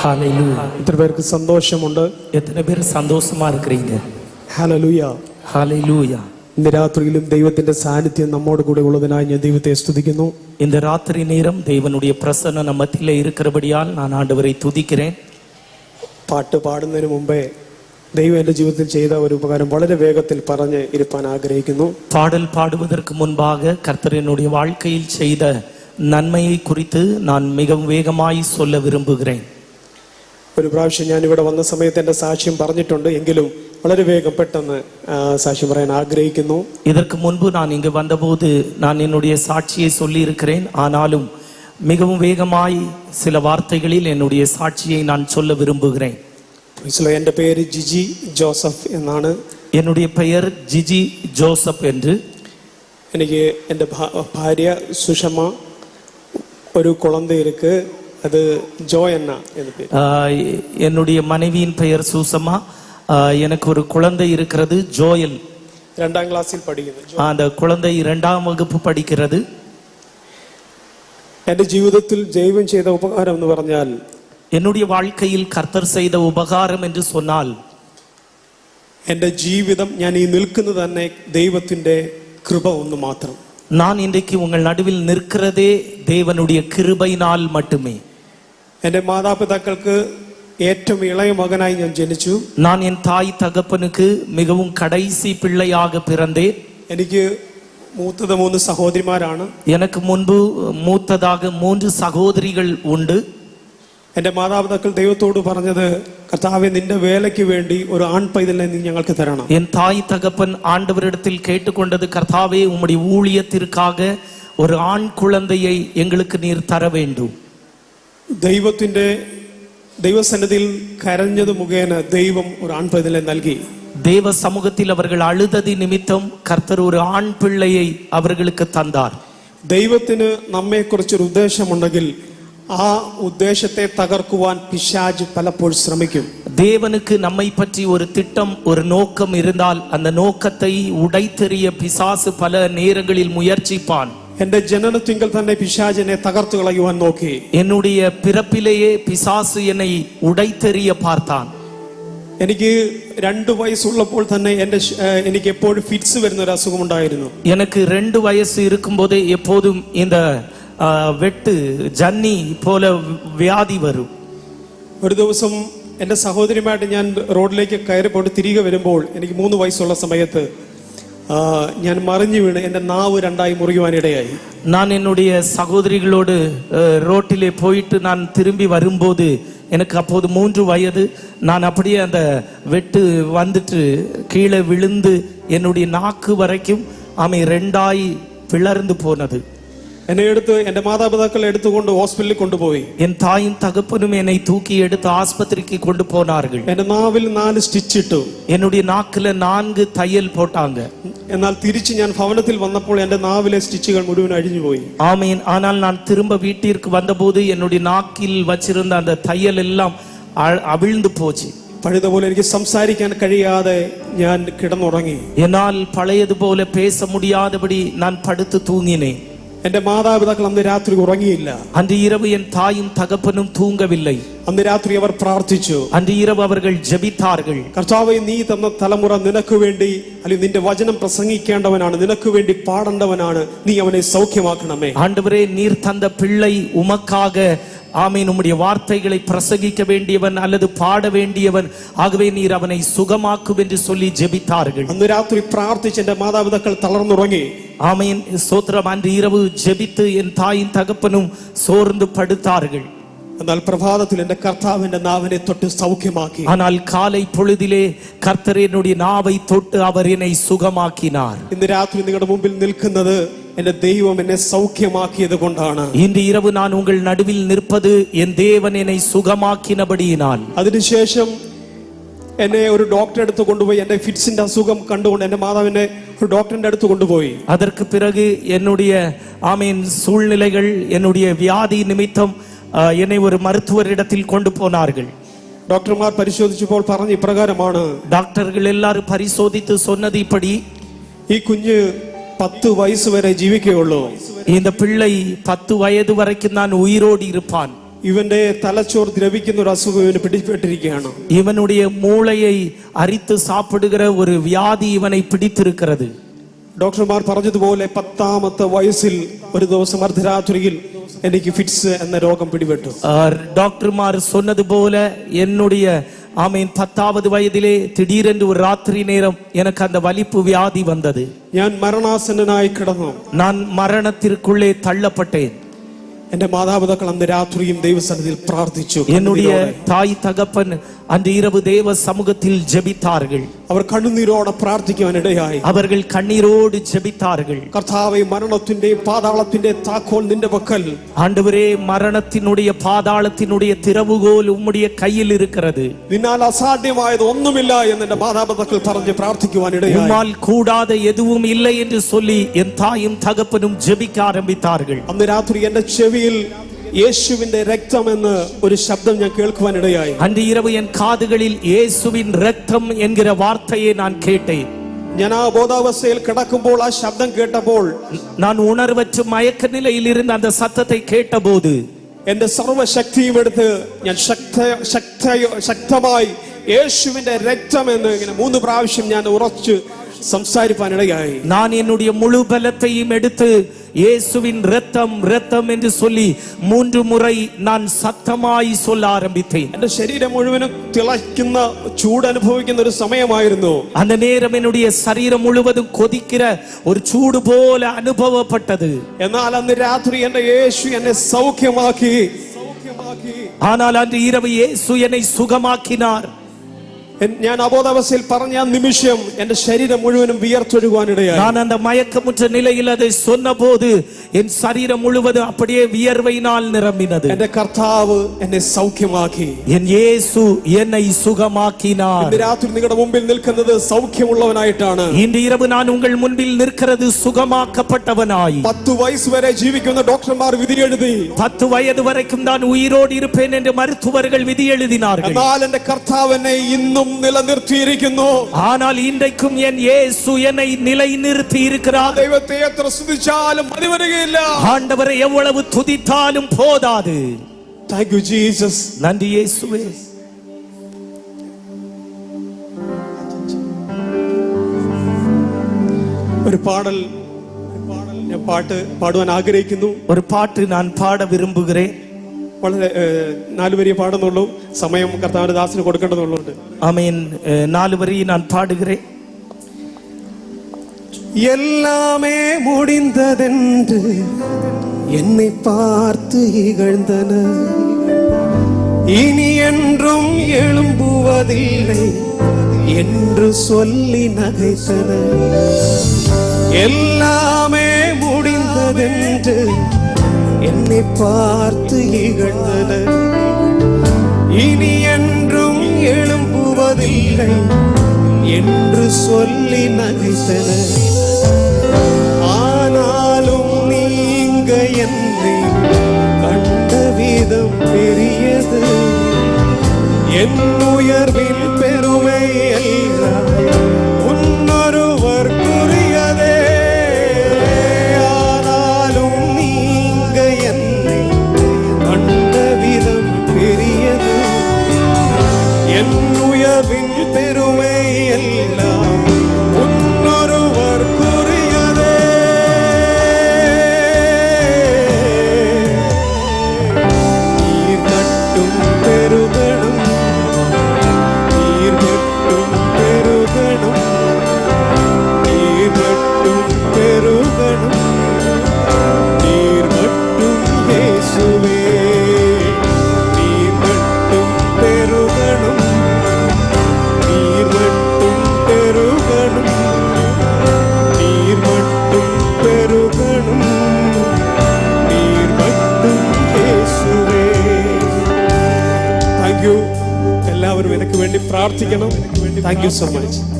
ஹalleluya ഇത്ര പേർക്ക് സന്തോഷമുണ്ട് எத்தனை பேர் சந்தோஷமா இருக்கிறீங்க ഹലലുയ ஹalleluya ഇന്ന് രാത്രിയിലും ദൈവത്തിന്റെ സാന്നിധ്യം നമ്മോട് കൂടെ ഉള്ളതിനായി ഞാൻ ദൈവത്തെ സ്തുതിക്കുന്നു இந்த ராத்திரி நேரம் தேவனுடைய பிரசன்னம் நம்ம மத்தியில இருக்கிறபடியால் நான் ஆண்டவரை துதிக்கிறேன் പാട്ട് പാടുന്നതിന് മുമ്പേ ദൈവം എൻ്റെ ജീവിതത്തിൽ ചെയ്ത ഒരു ഉപകാരം വളരെ വേഗത്തിൽ പറഞ്ഞ് ഇരുപ്പാൻ ആഗ്രഹിക്കുന്നു பாடல் பாடுவதற்கு முன்பாக கர்த்தர் என்னுடைய வாழ்க்கையில் செய்த நன்மையை குறித்து நான் மிகவும் வேகமாய் சொல்ல விரும்புகிறேன் ഒരു പ്രാവശ്യം ഞാൻ ഇവിടെ വന്ന സമയത്ത് എൻ്റെ സാക്ഷ്യം പറഞ്ഞിട്ടുണ്ട് എങ്കിലും വളരെ വേഗം പെട്ടെന്ന് ആ, സാക്ഷ്യം പറയാൻ ആഗ്രഹിക്കുന്നു இதற்கு முன்பு நான் இங்கு வந்தபோது நான் என்னுடைய சாட்சியை சொல்லி இருக்கிறேன் ஆனாலும் மிகவும் வேகமாய் சில வார்த்தைகளில் என்னுடைய சாட்சியை நான் சொல்ல விரும்புகிறேன் മനസ്സിലോ എൻ്റെ പേര് ജിജി ജോസഫ് എന്നാണ് என்னுடைய பெயர் ஜிஜி ஜோசப் என்று എനിക്ക് എൻ്റെ ഭാ- ഭാര്യ സുഷമ ഒരു കുളന്ത அது ஜோய் அண்ணா என்னுடைய மனைவியின் பெயர் சூசமா எனக்கு ஒரு குழந்தை இருக்கிறது ஜோயல் இரண்டாம் கிளாஸில் படிக்கிறது அந்த குழந்தை இரண்டாம் வகுப்பு படிக்கிறது. എന്റെ ജീവിതത്തിൽ ജൈവം ചെയ്ത ഉപകാരം എന്ന് പറഞ്ഞാൽ എന്നുടേ വാഴ്ക്കയിൽ കർത്തർ ചെയ്ത ഉപകാരം എന്ന് സൊന്നാൽ എന്റെ ജീവിതം ഞാൻ ഈ നിൽക്കുന്നത് തന്നെ ദൈവത്തിന്റെ കൃപ ഒന്ന് മാത്രം. நான் இன்றைக்கு உங்கள் நடுவில் நிற்கிறதே தேவனுடைய கிருபையினால் மட்டுமே എൻ്റെ മാതാപിതാക്കൾക്ക് ഏറ്റവും ഇളയ മകനായി ഞാൻ ജനിച്ചു நான் என் தாய் தகப்பனுக்கு மிகவும் கடைசி பிள்ளையாக பிறந்தேன் എനിക്ക് മൂത്തത് മൂന്ന് സഹോദരിമാരാണ് எனக்கு முன்பு மூத்ததாக மூன்று சகோதரிகள் உண்டு എൻ്റെ മാതാപിതാക്കൾ ദൈവത്തോട് പറഞ്ഞത് കർത്താവെ നിന്റെ വേലയ്ക്ക് വേണ്ടി ഒരു ആൺ പൈതലിനെ നീ ഞങ്ങൾക്ക് തരണം என் தாய் தகப்பன் ஆண்டவரிடத்தில் கேட்டுக்கொண்டது கர்த்தாவே உம்முடைய ஊழியத்திற்காக ஒரு ஆண் குழந்தையை எங்களுக்கு நீர் தர வேண்டும் ദൈവത്തിന്റെ ദൈവസന്നിധിയിൽ കരഞ്ഞത് മുഖേന ദൈവം ഒരു ആൺ പൈതലിനെ നൽകി தேவ சமூகத்தில் அவர்கள் அழுததி நிமித்தம் கர்த்தர் ஒரு ஆண் பிள்ளையை அவர்களுக்கு தந்தார் ദൈവത്തിന് നമ്മെക്കുറിച്ചൊരു ഉദ്ദേശമുണ്ടെങ്കിൽ ആ ഉദ്ദേശത്തെ തകർക്കുവാൻ പിശാജ് പലപ്പോഴും ശ്രമിക്കും தேவனுக்கு நம்மை பற்றி ஒரு திட்டம் ஒரு நோக்கம் இருந்தால் அந்த நோக்கத்தை உடைத்தெறிய பிசாசு பல நேரங்களில் முயற்சிப்பான் എന്റെ ജനനത്തിങ്കൽ തന്നെ പിശാജിനെ തകർത്തു കളയുവാൻ നോക്കി என்னுடைய பிறப்பிலேயே பிசாசு என்னை உடைத்தெறிய பார்த்தான் എനിക്ക് രണ്ടു വയസ്സുള്ളപ്പോൾ തന്നെ എന്റെ ശ- ഏഹ് എനിക്ക് എപ്പോഴും ഫിറ്റ്സ് വരുന്ന ഒരു അസുഖമുണ്ടായിരുന്നു எனக்கு ரெண்டு வயசு இருக்கும்போதே எப்போதும் இந்த ஆ, வெட்டு ஜன்னி போல வியாதி வரும் ഒരു ദിവസം എന്റെ സഹോദരിയുമായിട്ട് ഞാൻ റോഡിലേക്ക് കയറി പോയിട്ട് തിരികെ വരുമ്പോൾ എനിക്ക് മൂന്ന് വയസ്സുള്ള സമയത്ത് ആ, ഞാൻ മറിഞ്ഞു വീണ് എന്റെ നാവ് രണ്ടായി മുറിയുവാനിടയായി நான் என்னுடைய சகோதரிகளோடு அஹ், ரோட்டிலே போயிட்டு நான் திரும்பி வரும்போது எனக்கு அப்போது மூன்று வயது நான் அப்படியே அந்த வெட்டு வந்துட்டு கீழே விழுந்து என்னுடைய நாக்கு வரைக்கும் ஆமை ரெண்டாய் பிளர்ந்து போனது എന്നെ എടുത്ത് എന്റെ മാതാപിതാക്കൾ എടുത്തുകൊണ്ട് ഹോസ്പിറ്റലിൽ കൊണ്ടുപോയി என் தாயும் தகப்பனும் என்னை தூக்கி எடுத்து ஆஸ்பத்திரிக்கு கொண்டு போனார்கள் എന്റെ നാവിൽ നാല് സ്റ്റിച്ച് ഇട്ടു என்னுடைய நாக்குல நான்கு தையல் போட்டாங்க എന്നാൽ തിരിച്ച് ഞാൻ ഭവനത്തിൽ വന്നപ്പോൾ എന്റെ നാവിലെ സ്റ്റിച്ചുകൾ മുഴുവൻ അഴിഞ്ഞുപോയി ஆமீன் ஆனால் நான் திரும்ப வீட்டிற்கு வந்தபோது என்னுடைய நாக்கில் வச்சிருந்த அந்த தையல் எல்லாம் அ- அவிழ்ந்து போச்சு പഴുതപോലെ എനിക്ക് സംസാരിക്കാൻ കഴിയാതെ ഞാൻ കിടന്നുറങ്ങി என்னால் பழையது போல பேச முடியாதபடி நான் படுத்து தூங்கினேன் എന്റെ മാതാപിതാക്കൾ അന്ന് രാത്രി ഉറങ്ങിയില്ല. അന്റെ ഇരവ് എൻ തായും തകപ്പനും തൂങ്കവില്ല. അന്ന് രാത്രി അവർ പ്രാർത്ഥിച്ചു. അന്റെ ഇരവ് അവർ ജപിത്താറുകൾ. കർത്താവ് നീ തന്ന തലമുറ നിനക്ക് വേണ്ടി അല്ലെങ്കിൽ നിന്റെ വചനം പ്രസംഗിക്കേണ്ടവനാണ് നിനക്ക് വേണ്ടി പാടേണ്ടവനാണ് നീ അവനെ സൗഖ്യമാക്കണമേ. ആണ്ടവരെ നീർ തന്ന പിള്ളൈ ഉമക്കാകെ ஆமீன் உம்முடைய வார்த்தைகளை பிரசங்கிக்க வேண்டியவன் அல்லது பாட வேண்டியவன் ஆகவே நீர் அவனை சுகமாக்கும் என்று சொல்லி ஜெபித்தார்கள் അന്ന് രാത്രി പ്രാർത്ഥിച്ച് എന്റെ മാതാപിതാക്കൾ തളർന്നുറങ്ങി ஆமீன் சோத்திரம் அன்று இரவு ஜெபித்து என் தாயின் தகப்பனும் சோர்ந்து படுத்தார்கள் എന്നാൽ പ്രഭാതത്തിൽ എന്റെ കർത്താവ് എന്റെ നാവിനെ തൊട്ട് സൗഖ്യമാക്കി ஆனால் காலை பொழுதிலே கர்த்தர் என்னுடைய நாவை தொட்டு அவர் என்னை சுகமாக்கினார் ഇന്ന് രാത്രി നിങ്ങളുടെ മുമ്പിൽ നിൽക്കുന്നത് എന്റെ ദൈവം എന്നെ സൗഖ്യമാക്കിയത് കൊണ്ടാണ് இன்று இரவு நான் உங்கள் நடுவில் நிற்பது என் தேவன் என்னை சுகமாக்கினபடியினால் അതിനുശേഷം എന്നെ ഒരു ഡോക്ടറെ അടുത്ത് കൊണ്ടുപോയി എന്റെ ഫിറ്റ്സിന്റെ അസുഖം കണ്ടുകൊണ്ട് എന്റെ മാതാവിനെ ഒരു ഡോക്ടറിന്റെ അടുത്ത് കൊണ്ടുപോയി அதற்கு பிறகு என்னுடைய ஆமீன் சூழ்நிலைகள் என்னுடைய வியாதி நிமித்தம் அஹ், என்னை ஒரு மருத்துவரிடத்தில் கொண்டு போனார்கள் ഡോക്ടർമാർ പരിശോധിച്ചപ്പോൾ പറഞ്ഞ ഇപ്രകാരമാണ് டாக்டர்கள் எல்லாரும் பரிசோதித்து சொன்னது இப்படி ഈ കുഞ്ഞ് പത്ത് വയസ്സ് വരെ ജീവിക്കുകയുള്ളൂ இந்த பிள்ளை பத்து வயது வரைக்கும் தான் உயிரோடு இருப்பான் ഇവന്റെ തലച്ചോർ ദ്രവിക്കുന്ന ഒരു അസുഖം ഇവന് പിടിപ്പെട്ടിരിക്കുകയാണ് இவனுடைய மூளையை அரித்து சாப்பிடுகிற ஒரு வியாதி இவனை பிடித்திருக்கிறது ഡോക്ടർമാർ പറഞ്ഞതുപോലെ പത്താമത്തെ വയസ്സിൽ ഒരു ദിവസം അർദ്ധരാത്രിയിൽ എനിക്ക് ഫിറ്റ്സ് എന്ന രോഗം പിടിപെട്ടു ஆஹ், டாக்டர்மார் சொன்னது போல என்னுடைய ஆமீன் பத்தாவது வயதிலே திடீரென்று ஒரு ராத்திரி நேரம் எனக்கு அந்த வலிப்பு வியாதி வந்தது ഞാൻ മരണാസന്നനായി കിടന്നു நான் மரணத்திற்குள்ளே தள்ளப்பட்டேன் എന്റെ മാതാപിതാക്കൾ അന്ന് രാത്രിയും ദൈവസന്നിധിയിൽ പ്രാർത്ഥിച്ചു என்னுடைய தாய் தகப்பன் அன்று இரவு தேவ சமூகத்தில் ஜெபித்தார்கள் അവർ കണ്ണുനീരോടെ പ്രാർത്ഥിക്കുവാൻ ഇടയായി அவர்கள் கண்ணீரோடு ஜெபித்தார்கள் കർത്താവെ മരണത്തിന്റെയും പാതാളത്തിന്റെയും താക്കോൽ നിന്റെ പക്കൽ ஆண்டவரே மரணத்தினுடைய பாதாளத்தினுடைய திறவுகோல் உம்முடைய கையில் இருக்கிறது നിന്നാൽ അസാധ്യമായത് ഒന്നുമില്ല എന്ന് എന്റെ മാതാപിതാക്കൾ പറഞ്ഞ് പ്രാർത്ഥിക്കുവാൻ ഇടയായി உம்மால் கூடாத எதுவும் இல்லை என்று சொல்லி என் தாயும் தகப்பனும் ஜெபிக்க ஆரம்பித்தார்கள் അന്ന് രാത്രി എന്റെ ചെവിയിൽ യേശുവിന്റെ രക്തം എന്ന് ഒരു ശബ്ദം ഞാൻ കേൾക്കുവാൻ ഇടയായി அன்று இரவு என் காதுகளில் இயேசுவின் ரத்தம் என்கிற வார்த்தையை நான் கேட்டேன் ഞാൻ ആ ബോധാവസ്ഥയിൽ കിടക്കുമ്പോൾ ആ ശബ്ദം കേട്ടപ്പോൾ நான் உணர்வற்ற மயக்க நிலையில் இருந்த அந்த சத்தத்தை கேட்டபோது എന്റെ സർവശക്തിയും എടുത്ത് ഞാൻ ശക്ത ശക്ത ശക്തമായി യേശുവിന്റെ രക്തം എന്ന് ഇങ്ങനെ മൂന്ന് പ്രാവശ്യം ഞാൻ ഉറച്ച് സംസാരിപ്പാൻ ഇടയായി நான் என்னுடைய முழு பலத்தையும் எடுத்து இயேசுவின் ரத்தம் ரத்தம் என்று சொல்லி மூன்று முறை நான் சத்தமாய் சொல்ல ஆரம்பித்தேன் എന്റെ ശരീരം മുഴുവനും തിളയ്ക്കുന്ന ചൂട് അനുഭവിക്കുന്ന ഒരു സമയമായിരുന്നു அந்த நேரம் என்னுடைய சரீரம் முழுவதும் கொதிக்கிற ஒரு சூடு போல அனுபவப்பட்டது എന്നാൽ അന്ന് രാത്രി എന്റെ യേശു എന്നെ സൗഖ്യമാക്കി സൗഖ്യമാക്കി ஆனால் அன்று இரவு இயேசு என்னை சுகமாக்கினார் എൻ- ഞാൻ അബോധാവസ്ഥയിൽ പറഞ്ഞ ആ നിമിഷം എന്റെ ശരീരം മുഴുവനും വിയർത്തൊഴുകുവാനിടയായി நான் அந்த மயக்கமுற்ற நிலையில் அதை சொன்னபோது என் சரீரம் முழுவதும் அப்படியே வியர்வையினால் நிரம்பினது എന്റെ കർത്താവ് എന്നെ സൗഖ്യമാക്കി என் இயேசு என்னை சுகமாக்கினார் ഇന്ന് രാത്രി നിങ്ങളുടെ മുമ്പിൽ നിൽക്കുന്നത് സൗഖ്യമുള്ളവനായിട്ടാണ് இன்று இரவு நான் உங்கள் முன்பில் நிற்கிறது சுகமாக்கப்பட்டவனாய் പത്ത് വയസ്സ് വരെ ജീവിക്കുന്ന ഡോക്ടർമാർ വിധി എഴുതി பத்து வயது வரைக்கும் தான் உயிரோடு இருப்பேன் என்று மருத்துவர்கள் விதி எழுதினார்கள் എന്നാൽ എന്റെ കർത്താവ് എന്നെ ഇന്നും നിലനിർത്തിയിരിക്കുന്നു ஆனால் இன்றைக்கும் என் இயேசு என்னை நிலைநிறுத்தி இருக்கிறார் ദൈവത്തെ എത്ര സ്തുതിച്ചാലും മതി വരികയില്ല ஆண்டவரை எவ்வளவு துதித்தாலும் போதாது താങ്ക് യു ജീസസ് நன்றி இயேசுவே ഒരു പാടൽ ഒരു പാടൽ ഞാൻ പാട്ട് പാടുവാൻ ആഗ്രഹിക്കുന്നു ஒரு பாட்டு நான் பாட விரும்புகிறேன் വളരെ ഏഹ്, നാല് വരിയെ പാടുന്നുള്ളൂ സമയം കർത്താവിന്റെ ദാസിന് കൊടുക്കേണ്ടതുള്ളതുണ്ട് ஆமீன் அஹ், நாலு வரி நான் பாடுகிறேன் எல்லாமே முடிந்ததென்று என்னை பார்த்து இகழ்ந்தன இனி என்றும் எழும்புவதில்லை என்று சொல்லி நகைத்தன எல்லாமே முடிந்ததென்று என்னை பார்த்து இகழ்ந்தனர் இனி என்றும் எழும்புவதில்லை என்று சொல்லி நகைத்தனர் താങ്ക് യു എല്ലാവരും എനിക്ക് വേണ്ടി പ്രാർത്ഥിക്കണം thank you so much thank you